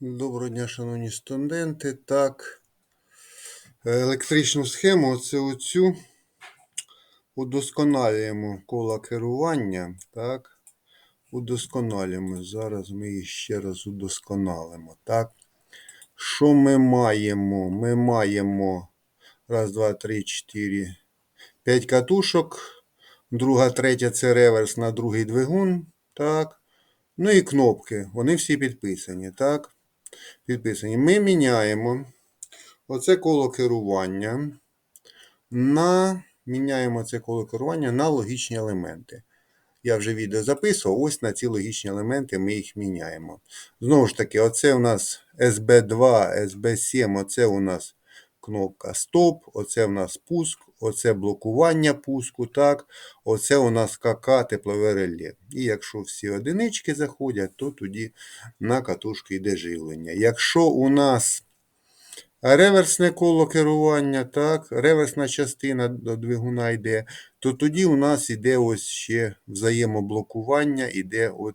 Доброго дня, шановні студенти. Так, електричну схему, оце оцю удосконалюємо коло керування. Так, удосконалюємо. Зараз ми її ще раз удосконалимо. Так. Що ми маємо? Ми маємо раз, два, три, чотири, п'ять катушок. Друга, третя це реверс на другий двигун. Так. Ну і кнопки. Вони всі підписані. Так підписані. Ми міняємо оце коло керування на міняємо це коло керування на логічні елементи. Я вже відео записував, ось на ці логічні елементи ми їх міняємо. Знову ж таки, оце у нас SB2, SB7, оце у нас кнопка Стоп, оце у нас пуск, оце блокування пуску, так, оце у нас КК теплове реле. І якщо всі одинички заходять, то тоді на катушку йде живлення. Якщо у нас реверсне коло керування, так, реверсна частина до двигуна йде, то тоді у нас йде ось ще взаємоблокування, йде от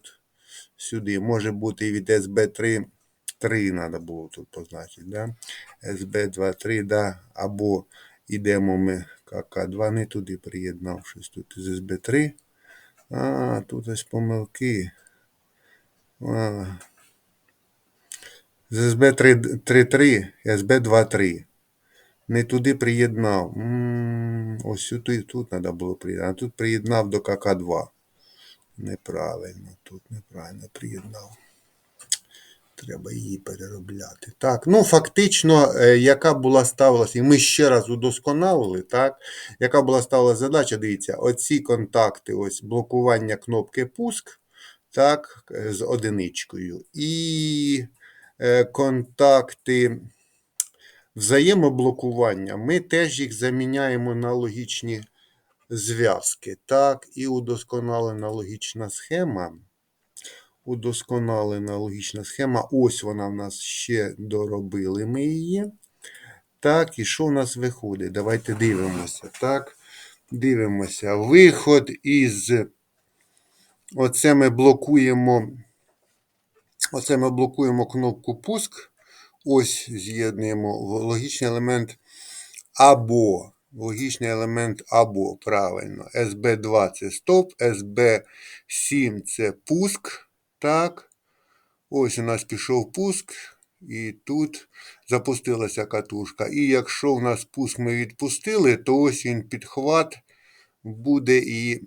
сюди. Може бути від SB3 3 треба було тут позначити. Да? SB23, да? або йдемо ми КК2 не туди приєднавшись. тут з SB3. А, тут ось помилки. А, з SB33, SB23. Не туди приєднав. М, Ось тут, тут треба було приєднати. Тут приєднав до КК2. Неправильно, тут неправильно приєднав. Треба її переробляти. Так, ну фактично, е, яка була ставилася, і ми ще раз удосконалили, так, яка була ставилася задача, дивіться, оці контакти, ось блокування кнопки пуск, так, е, з одиничкою. І е, контакти взаємоблокування, ми теж їх заміняємо на логічні зв'язки. Так, і удосконалена логічна схема. Удосконалена логічна схема. Ось вона в нас ще доробили ми її. Так, і що в нас виходить? Давайте дивимося. Так, дивимося. Виход із. Оце ми блокуємо. Оце ми блокуємо кнопку пуск. Ось з'єднуємо логічний елемент або. Логічний елемент або, правильно. SB2 це стоп, SB7 це пуск. Так. Ось у нас пішов пуск, і тут запустилася катушка. І якщо у нас пуск ми відпустили, то ось він підхват буде і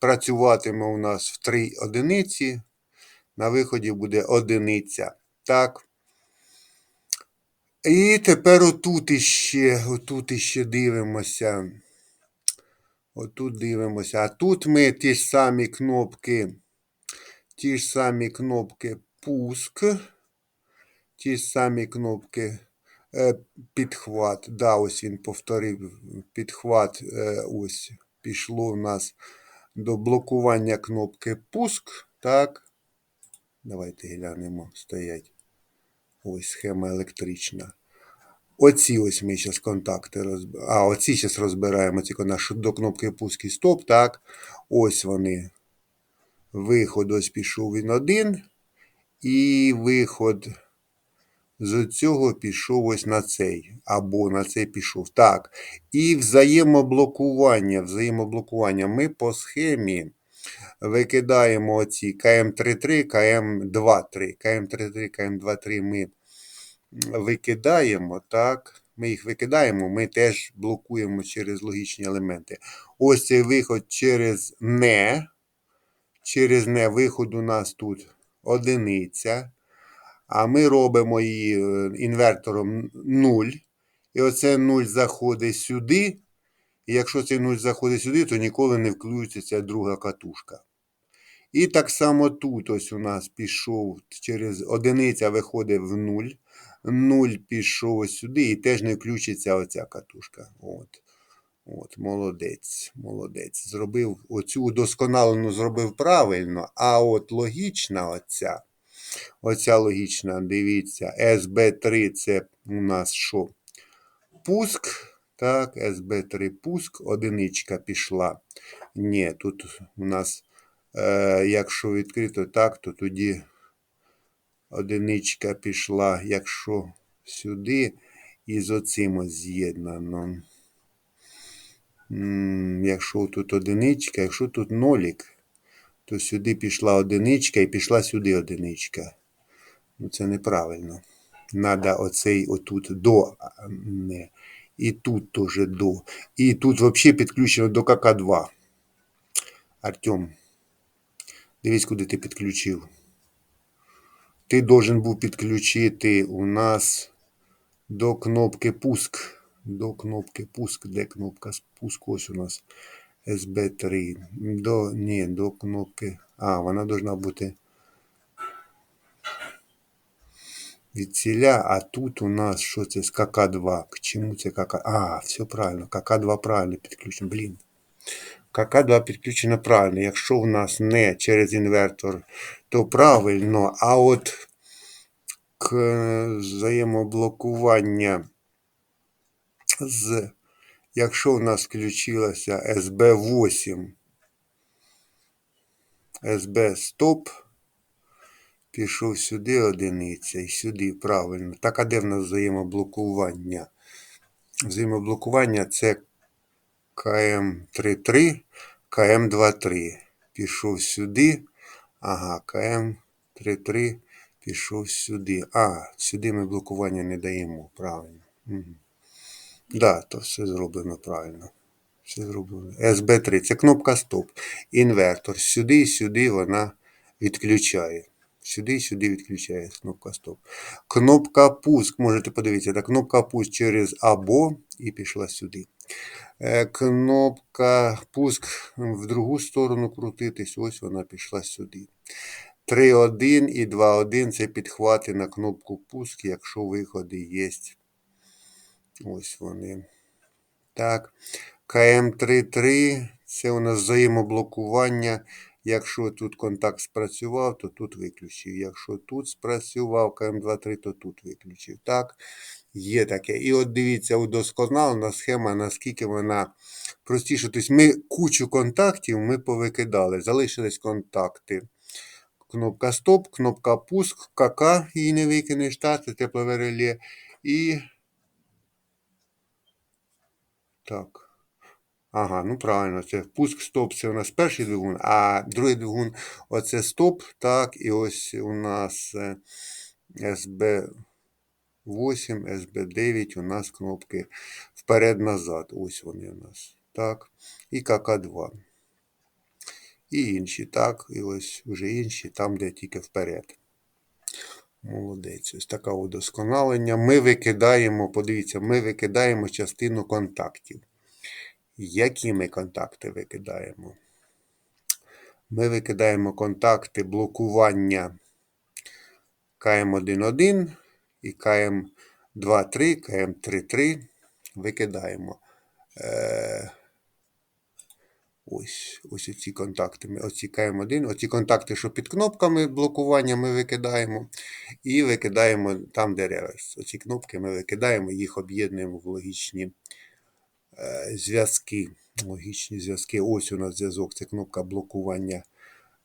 працюватиме у нас в 3 одиниці. На виході буде одиниця. Так. І тепер отут іще, отут іще дивимося. Отут дивимося. А тут ми ті самі кнопки, ті ж самі кнопки пуск, ті ж самі кнопки е, підхват. Да, ось він повторив підхват. Е, ось пішло в нас до блокування кнопки пуск. Так. Давайте глянемо, стоять. Ось схема електрична. Оці ось ми зараз контакти розбираємо. А, оці зараз розбираємо контакти до кнопки пуск і стоп. Так. Ось вони. Виход ось пішов він один. І виход з цього пішов ось на цей. Або на цей пішов. Так. І взаємоблокування. Взаємоблокування. Ми по схемі викидаємо оці КМ33, КМ23. КМ33, КМ23 ми викидаємо, так. Ми їх викидаємо, ми теж блокуємо через логічні елементи. Ось цей виход через не. Через не виход у нас тут одиниця. А ми робимо її е, інвертором 0. І оце 0 заходить сюди. І якщо цей 0 заходить сюди, то ніколи не включиться ця друга катушка. І так само тут ось у нас пішов через одиниця виходить в 0. 0 пішов сюди і теж не включиться оця катушка. От. От, Молодець. Молодець. Зробив оцю удосконалену зробив правильно, а от логічна оця. Оця логічна, дивіться, SB3 це у нас що? Пуск. Так, SB3 пуск, одиничка пішла. Ні, тут у нас, е, якщо відкрито так, то тоді Одиничка пішла, якщо сюди, і з оцим з'єднано. Якщо тут одиничка, якщо тут нолік, то сюди пішла одиничка і пішла сюди одиничка. Ну це неправильно. Надо оцей отут до, не. І тут теж до. І тут взагалі підключено до КК2. Артем, дивись, куди ти підключив. Ти должен був підключити у нас до кнопки пуск. До кнопки пуск. Де кнопка спуску? Ось у нас SB3. До, ні, до кнопки. А, вона должна бути від ціля, а тут у нас що це з КК2. К чому це КК? А, все правильно. КК2 правильно підключено. Блін. КК2 підключено правильно. Якщо в нас не через інвертор, то правильно. А от к взаємоблокування з, якщо в нас включилося SB8, SB стоп, пішов сюди одиниця і сюди правильно. Так, а де в нас взаємоблокування? Взаємоблокування це КМ33, КМ23. Пішов сюди. Ага, КМ33 пішов сюди. А, сюди ми блокування не даємо. Правильно. Угу. Да, то все зроблено правильно. Все зроблено. СБ3 це кнопка стоп. Інвертор. Сюди і сюди вона відключає. Сюди і сюди відключає кнопка стоп. Кнопка пуск. Можете подивитися, так, кнопка пуск через або і пішла сюди. Е, Кнопка пуск в другу сторону крутитись. Ось вона пішла сюди. 3.1 і 2.1 це підхвати на кнопку пуск, якщо виходи є. Ось вони. Так. КМ33 це у нас взаємоблокування. Якщо тут контакт спрацював, то тут виключив. Якщо тут спрацював КМ23, то тут виключив. Так, є таке. І от дивіться, удосконалена схема, наскільки вона простіша. Тобто ми кучу контактів ми повикидали. Залишились контакти. Кнопка стоп, кнопка пуск, КК, її не викинеш, та, це теплове реле. І. Так. Ага, ну правильно, це пуск стоп, це у нас перший двигун, а другий двигун оце стоп. Так, і ось у нас SB8, SB9, у нас кнопки вперед-назад. Ось вони у нас. Так. І КК2. І інші, так, і ось вже інші, там, де тільки вперед. Молодець, ось таке удосконалення. Ми викидаємо, подивіться, ми викидаємо частину контактів. Які ми контакти викидаємо? Ми викидаємо контакти блокування КМ11 і КМ23, КМ33. Викидаємо. Ось ось ці контакти. Ми оці КМ1, оці контакти, що під кнопками блокування, ми викидаємо. І викидаємо там, де реверс. Оці кнопки ми викидаємо, їх об'єднуємо в логічні е, зв'язки. Логічні зв'язки. Ось у нас зв'язок, це кнопка блокування.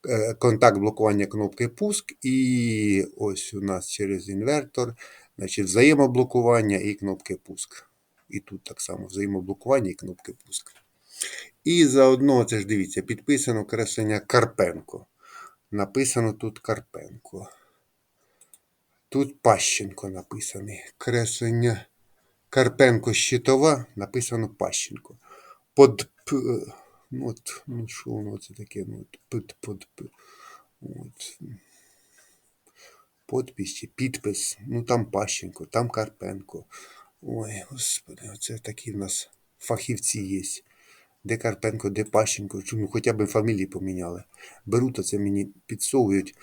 е, Контакт блокування кнопки пуск. І ось у нас через інвертор значить, взаємоблокування і кнопки пуск. І тут так само взаємоблокування і кнопки пуск. І заодно, це ж дивіться, підписано креслення Карпенко. Написано тут Карпенко. Тут Пащенко написаний. Креслення Карпенко щитова, написано Пащенко. Под ну, от, ну що воно це таке? Ну, от, под, п, от. Подпись чи підпис. Ну там Пащенко, там Карпенко. Ой, господи, оце такі в нас фахівці є. Де Карпенко, де Пащенко, чому хоча б фамілії поміняли. Беруть, оце мені підсовують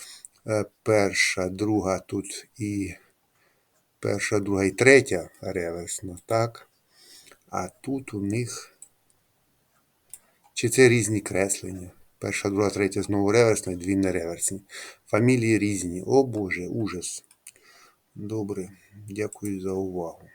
е, перша, друга тут і перша, друга і третя реверсна, так? А тут у них. Чи це різні креслення? Перша, друга, третя знову реверсна, дві не реверсні. Фамілії різні. О Боже, ужас. Добре, дякую за увагу.